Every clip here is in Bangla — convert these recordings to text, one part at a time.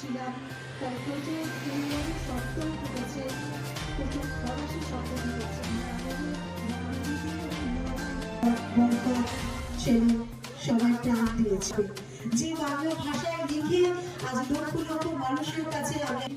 ছিলাম। তার প্রচুর প্রচুর ফরাসি শব্দ সবাই প্রাণ দিয়েছে। যে বাংলা ভাষায় লিখে আজ লক্ষ লক্ষ মানুষের কাছে আমি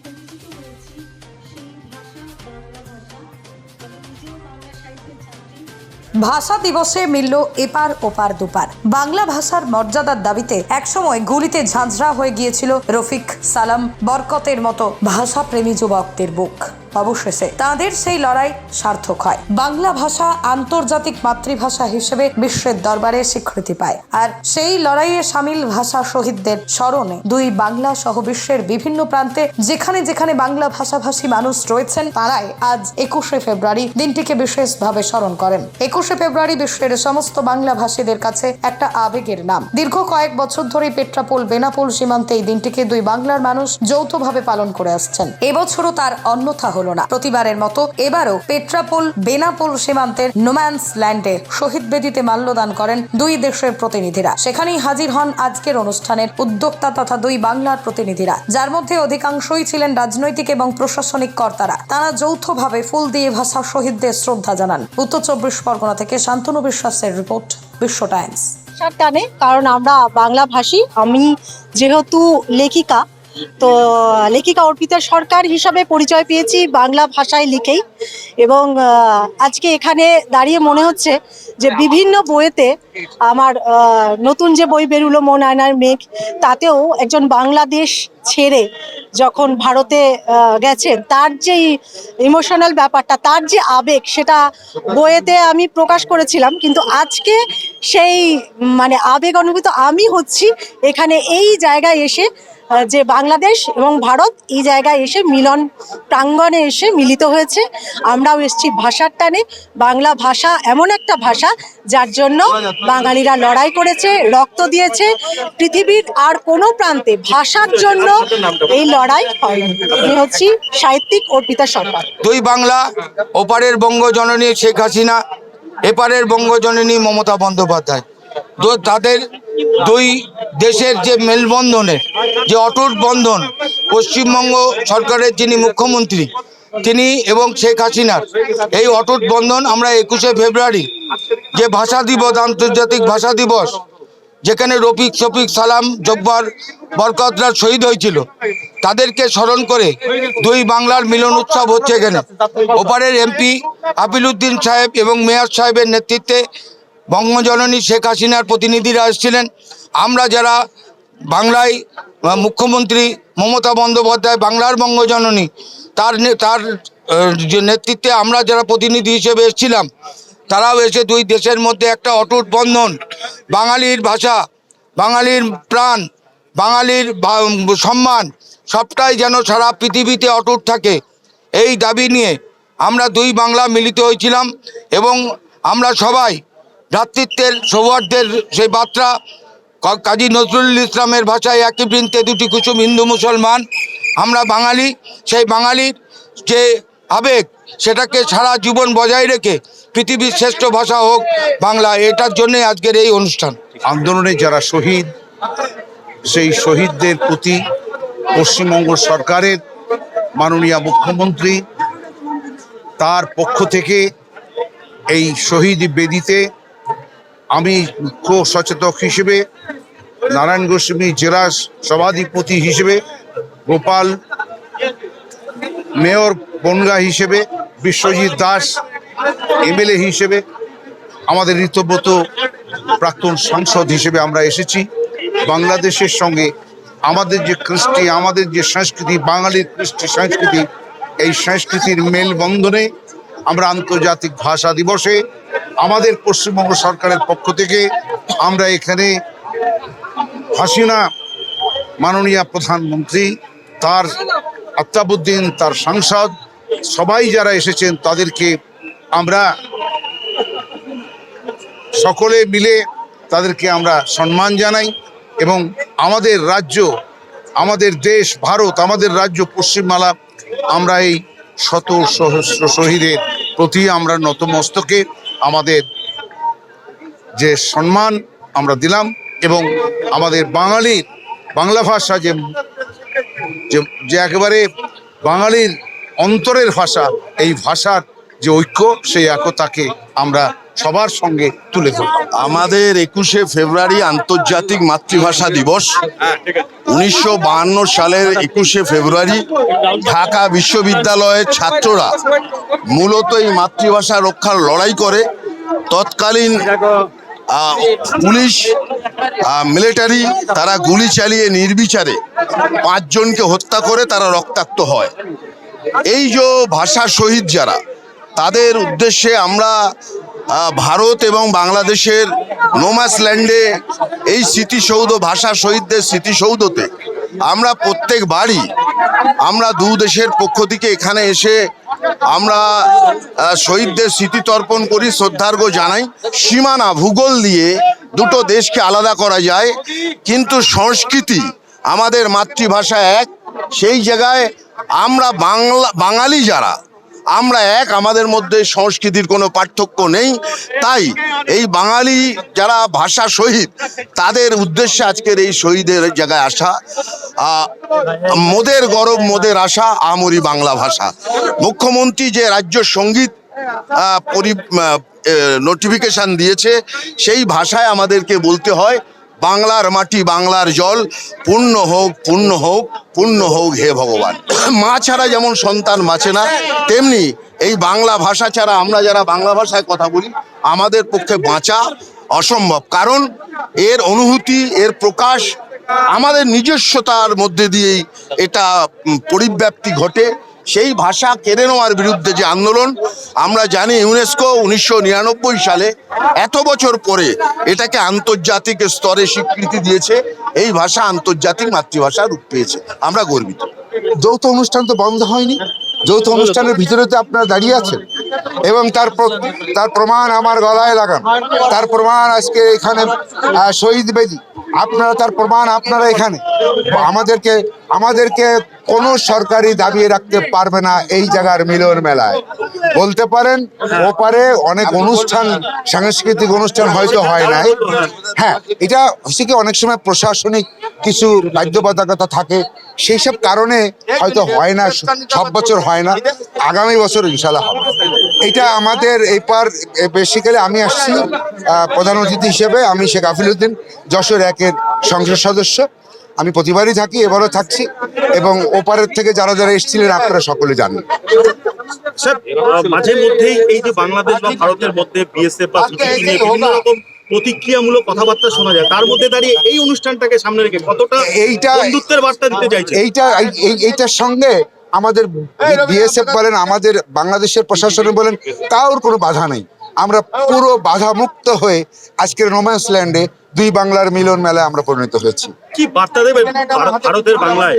ভাষা দিবসে মিলল এপার ওপার দুপার। বাংলা ভাষার মর্যাদার দাবিতে একসময় গুলিতে ঝাঁঝরা হয়ে গিয়েছিল রফিক সালাম বরকতের মতো ভাষাপ্রেমী যুবকদের বুক। অবশেষে তাদের সেই লড়াই সার্থক হয়। বাংলা ভাষা আন্তর্জাতিক মাতৃভাষা হিসেবে বিশ্বের দরবারে স্বীকৃতি পায়। আর সেই লড়াইয়ে সামিল ভাষা শহীদদের স্মরণে দুই বাংলা সহ বিশ্বের বিভিন্ন প্রান্তে যেখানে যেখানে বাংলা ভাষাভাষী মানুষ রয়েছেন, তারাই আজ একুশে ফেব্রুয়ারি দিনটিকে বিশেষভাবে স্মরণ করেন। একুশে ফেব্রুয়ারি বিশ্বের সমস্ত বাংলা ভাষীদের কাছে একটা আবেগের নাম। দীর্ঘ কয়েক বছর ধরে পেট্রাপোল, বেনাপোল সীমান্তে এই দিনটিকে দুই বাংলার মানুষ যৌথভাবে পালন করে আসছেন। এবছরও তার অন্যথা হলো। না। প্রতিবারের মতো এবারও পেট্রাপোল, বেনাপোল সীমান্তের নোম্যান্স ল্যান্ডে শহীদ বেদিতে মাল্যদান করেন দুই দেশের প্রতিনিধিরা। সেখানেই হাজির হন আজকের অনুষ্ঠানের উদ্যোক্তা তথা দুই বাংলার প্রতিনিধিরা। যার মধ্যে অধিকাংশই ছিলেন রাজনৈতিক এবং প্রশাসনিক কর্তারা। তারা যৌথভাবে ফুল দিয়ে ভাষা শহীদদের শ্রদ্ধা জানান। উত্তর চব্বিশ পরগনা থেকে শান্তনু বিশ্বাসের রিপোর্ট, বিশ্ব টাইমস। টানে কারণ আমরা বাংলা ভাষী আমি যেহেতু লেখিকা তো লেখিকা অর্পিতা সরকার হিসাবে পরিচয় পেয়েছি বাংলা ভাষায় লিখেই। এবং আজকে এখানে দাঁড়িয়ে মনে হচ্ছে যে বিভিন্ন বইয়েতে আমার নতুন যে বই বেরুলো মন আয়নার মেঘ, তাতেও একজন বাংলাদেশ ছেড়ে যখন ভারতে গেছেন, তার যে ইমোশনাল ব্যাপারটা, তার যে আবেগ, সেটা বইয়েতে আমি প্রকাশ করেছিলাম। কিন্তু আজকে সেই মানে আবেগ অনুভূত আমি হচ্ছি এখানে এই জায়গায় এসে যে বাংলাদেশ এবং ভারত এই জায়গায় এসে মিলন প্রাঙ্গণে এসে মিলিত হয়েছে। আমরাও এসেছি ভাষার টানে। বাংলা ভাষা এমন একটা ভাষা যার জন্য বাঙালিরা লড়াই করেছে, রক্ত দিয়েছে। পৃথিবীর আর কোনো প্রান্তে ভাষার জন্য এই লড়াই আমি হচ্ছি সাহিত্যিক অর্পিতা সরকার। দুই বাংলা, ওপারের বঙ্গজননী শেখ হাসিনা, এপারের বঙ্গজননী মমতা বন্দ্যোপাধ্যায়। তাদের দুই দেশের যে মেলবন্ধনের যে অটুট বন্ধন, পশ্চিমবঙ্গ সরকারের যিনি মুখ্যমন্ত্রী, তিনি এবং শেখ হাসিনার, এই অটুট বন্ধন আমরা একুশে ফেব্রুয়ারি, যে ভাষা দিবস, আন্তর্জাতিক ভাষা দিবস, যেখানে রফিক শফিক সালাম, জব্বার বরকতরা শহীদ হয়েছিল, তাদেরকে স্মরণ করে দুই বাংলার মিলন উৎসব হচ্ছে এখানে। ওপারের এমপি আপিলুদ্দিন সাহেব এবং মেয়র সাহেবের নেতৃত্বে বঙ্গজননী শেখ হাসিনার প্রতিনিধিরা এসেছিলেন। আমরা যারা বাংলায় মুখ্যমন্ত্রী মমতা বন্দ্যোপাধ্যায়, বাংলার বঙ্গজননী, তার তার যে নেতৃত্বে আমরা যারা প্রতিনিধি হিসেবে এসেছিলাম, তারাও এসে দুই দেশের মধ্যে একটা অটুট বন্ধন, বাঙালির ভাষা, বাঙালির প্রাণ, বাঙালির সম্মান, সবটাই যেন সারা পৃথিবীতে অটুট থাকে। এই দাবি নিয়ে আমরা দুই বাংলা মিলিত হয়েছিলাম এবং আমরা সবাই ভ্রাতৃত্বের সৌহার্দ্যের সেই বার্তা কাজী নজরুল ইসলামের ভাষায় একই বৃন্তে দুটি কুসুম হিন্দু মুসলমান, আমরা বাঙালি, সেই বাঙালির যে আবেগ, সেটাকে সারা জীবন বজায় রেখে পৃথিবীর শ্রেষ্ঠ ভাষা হোক বাংলা, এটার জন্যই আজকের এই অনুষ্ঠান। আন্দোলনে যারা শহীদ, সেই শহীদদের প্রতি পশ্চিমবঙ্গ সরকারের মাননীয় মুখ্যমন্ত্রী তার পক্ষ থেকে এই শহীদ বেদিতে আমি মুখ্য সচেতক হিসেবে, নারায়ণ গোস্বামী জেলা সভাধিপতি হিসেবে, গোপাল মেয়র বনগা হিসেবে, বিশ্বজিৎ দাস এমএলএ হিসেবে, আমাদের ঋতব্রত প্রাক্তন সাংসদ হিসেবে আমরা এসেছি। বাংলাদেশের সঙ্গে আমাদের যে কৃষ্টি, আমাদের যে সংস্কৃতি, বাঙালির কৃষ্টি সংস্কৃতি, এই সংস্কৃতির মেলবন্ধনে আমরা আন্তর্জাতিক ভাষা দিবসে আমাদের পশ্চিমবঙ্গ সরকারের পক্ষ থেকে আমরা এখানে হাসিনা মাননীয় প্রধানমন্ত্রী, তার আত্তাবুদ্দিন তার সাংসদ, সবাই যারা এসেছেন তাদেরকে আমরা সকলে মিলে তাদেরকে আমরা সম্মান জানাই এবং আমাদের রাজ্য, আমাদের দেশ, ভারত, আমাদের রাজ্য পশ্চিমবাংলা আমরা এই শত সহস্র শহীদের প্রতি আমরা নতমস্তকে আমাদের যে সম্মান আমরা দিলাম এবং আমাদের বাঙালির বাংলা ভাষা যে যে একেবারে বাঙালির অন্তরের ভাষা, এই ভাষার যে ঐক্য, সেই একতাকে আমরা সবার সঙ্গে তুলে ধরব। আমাদের একুশে ফেব্রুয়ারি আন্তর্জাতিক মাতৃভাষা দিবস। উনিশশো সালের একুশে ফেব্রুয়ারি ঢাকা বিশ্ববিদ্যালয়ের ছাত্ররা মূলত এই মাতৃভাষা রক্ষার লড়াই করে। তৎকালীন পুলিশ মিলিটারি তারা গুলি চালিয়ে নির্বিচারে পাঁচজনকে হত্যা করে তারা রক্তাক্ত হয়। এই যে ভাষা শহীদ যারা, তাদের উদ্দেশ্যে আমরা ভারত এবং বাংলাদেশের নোমাস ল্যান্ডে এই স্মৃতিসৌধ, ভাষা শহীদদের স্মৃতিসৌধতে আমরা প্রত্যেক বাড়ি আমরা দু দেশের পক্ষ থেকে এখানে এসে আমরা শহীদদের স্মৃতি তর্পণ করি শ্রদ্ধার্ঘ জানাই। সীমানা ভূগোল দিয়ে দুটো দেশকে আলাদা করা যায়, কিন্তু সংস্কৃতি আমাদের মাতৃভাষা এক। সেই জায়গায় আমরা বাংলা, বাঙালি যারা আমরা এক, আমাদের মধ্যে সংস্কৃতির কোনো পার্থক্য নেই। তাই এই বাঙালি যারা ভাষা শহীদ, তাদের উদ্দেশ্যে আজকের এই শহীদের জায়গায় আসা মোদের গরব, মোদের আশা, আমরি বাংলা ভাষা। মুখ্যমন্ত্রী যে রাজ্য সংগীত নোটিফিকেশন দিয়েছে, সেই ভাষায় আমাদেরকে বলতে হয় বাংলার মাটি বাংলার জল পূর্ণ হোক পূর্ণ হোক পূর্ণ হোক হে ভগবান। মা ছাড়া যেমন সন্তান বাঁচে না, তেমনি এই বাংলা ভাষা ছাড়া আমরা যারা বাংলা ভাষায় কথা বলি, আমাদের পক্ষে বাঁচা অসম্ভব। কারণ এর অনুভূতি, এর প্রকাশ আমাদের নিজস্বতার মধ্যে দিয়েই এটা পরিব্যাপ্তি ঘটে। সেই ভাষা কেড়ে নেওয়ার বিরুদ্ধে যে আন্দোলন, আমরা জানি ইউনেস্কো উনিশশো নিরানব্বই সালে এত বছর পরে এটাকে আন্তর্জাতিক স্তরে স্বীকৃতি দিয়েছে। এই ভাষা আন্তর্জাতিক মাতৃভাষা রূপ পেয়েছে। আমরা গর্বিত। যৌথ অনুষ্ঠান তো বন্ধ হয়নি। যৌথ অনুষ্ঠানের ভিতরে তো আপনারা দাঁড়িয়ে আছেন। এবং তার তার প্রমাণ আমার গলায় লাগান। তার প্রমাণ আজকে এখানে শহীদ বেদি। আপনারা তার প্রমাণ আপনারা এখানে। আমাদেরকে আমাদেরকে কোনো সরকারি দাবিয়ে রাখতে পারবে না এই জায়গার মিলন মেলায়। বলতে পারেন, ওপারে অনেক অনুষ্ঠান, সাংস্কৃতিক অনুষ্ঠান হয়তো হয় নাই। হ্যাঁ এটা হচ্ছে অনেক সময় প্রশাসনিক কিছু বাধ্যবাধকতা থাকে। সেই সব কারণে হয়তো হয় না সব বছর হয় না। আগামী বছর ইনশাল্লাহ হবে। এটা আমাদের এই পার বেসিক্যালি আমি আসছি আহ, প্রধান অতিথি হিসেবে আমি শেখ আফিলুদ্দিন যশোর একের সংসদ সদস্য। আমি প্রতিবারই থাকি এবারও থাকছি। এবং ওপারের থেকে যারা যারা এসেছিলেন আপনারা সকলে জানেন। স্যার মাঝে মধ্যেই এই যে বাংলাদেশ বা ভারতের মধ্যে বিএসএফ বা বিভিন্ন রকম প্রতিক্রিয়ামূলক কথাবার্তা শোনা যায়। তার মধ্যে দাঁড়িয়ে এই অনুষ্ঠানটাকে সামনে রেখে কতটা এইটা- বন্ধুত্বের বার্তা দিতে চাইছে? এইটা এই- এই- এইটার সঙ্গে আমাদের বিএসএফ বলেন আমাদের বাংলাদেশের প্রশাসনে বলেন তাওর কোনো বাধা নেই। আমরা পুরো বাধা মুক্ত হয়ে আজকের রোম্যান্স ল্যান্ডে দুই বাংলার মিলন মেলায় আমরা পরিণত হয়েছি। কি বার্তা দেবেন ভারতের বাংলায়?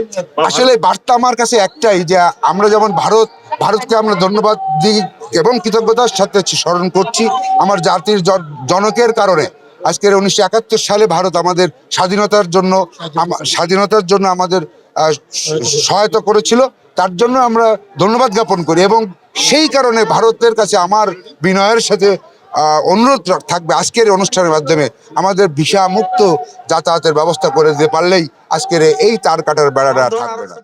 আসলে বার্তা আমার কাছে একটাই যে আমরা যেমন ভারত ভারতকে আমরা ধন্যবাদ দিই এবং কৃতজ্ঞতার সাথে স্মরণ করছি আমার জাতির জন- জনকের কারণে। আজকের উনিশশো একাত্তর সালে ভারত আমাদের স্বাধীনতার জন্য স্বাধীনতার জন্য আমাদের সহায়তা করেছিল। তার জন্য আমরা ধন্যবাদ জ্ঞাপন করি এবং সেই কারণে ভারতের কাছে আমার বিনয়ের সাথে অনুরোধ থাকবে আজকের অনুষ্ঠানের মাধ্যমে। আমাদের ভিসা মুক্ত যাতায়াতের ব্যবস্থা করে দিতে পারলেই আজকের এই তার কাটার বেড়াটা থাকবে না।